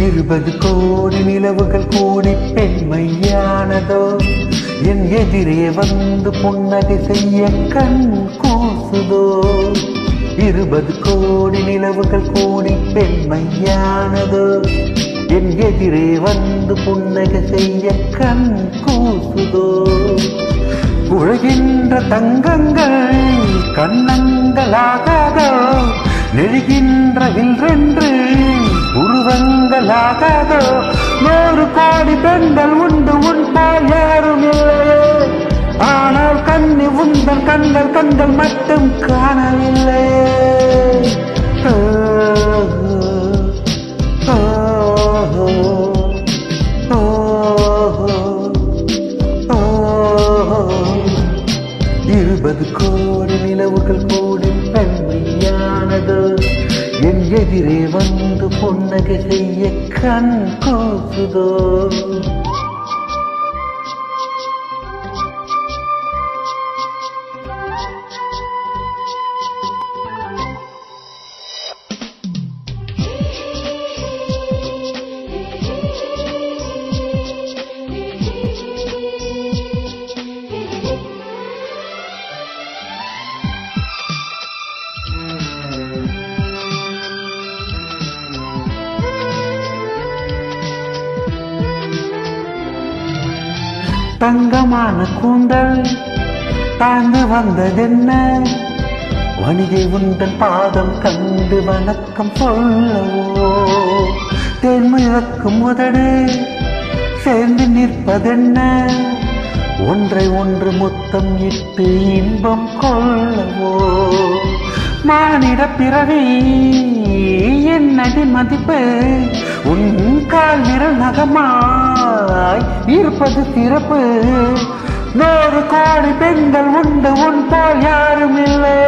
இருபது கோடி நிலவுகள் கூடி பெண்மையானதோ? என் எதிரே வந்து புன்னகை செய்ய கண் கூசுதோ? இருபது கோடி நிலவுகள் கூடி பெண்மையானதோ? என் எதிரே வந்து புன்னகை செய்ய கண் கூசுதோ? உழகின்ற தங்கங்கள் கண்ணங்களாகாதோ? நெழுகின்ற வில்ரென்று உருவங்களாகாதோ? நூறு கோடி பெண்கள் உண்டு உன் போல் யாரும் இல்லையே. ஆனால் கண்ணி உந்தன் கண்கள் கண்கள் மட்டும் காணவில்லை. எதிரே வந்து பொன்னகை செய்ய கண் கூசுதோ? தங்கமான கூந்தல் தாழ்ந்து வந்ததென்ன? வணிகை உந்தன் பாதம் கண்டு வணக்கம் சொல்லவோ? தேன்மிழக்கும் உதடு சேர்ந்து நிற்பதென்ன? ஒன்றை ஒன்று முத்தம் இட்டு இன்பம் கொள்ளவோ? மானிட பிறவி என்னடி மதிப்பு? உன் கால் விரல் நகமா? நகமாய் இருப்பது சிறப்பு. நூறு கோடி பெண்கள் உண்டு உன் போல் யாரும் இல்லை.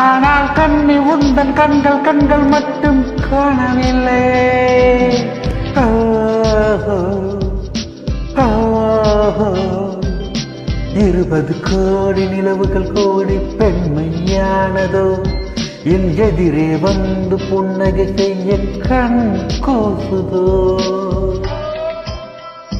ஆனால் கண்ணி உந்தன் கண்கள் கண்கள் மட்டும் காணவில்லை. இருபது கோடி நிலவுகள் கோடி பெண்மையானதோ என் எதிரே வந்து புன்னகை செய்ய கண் கோசுதோ.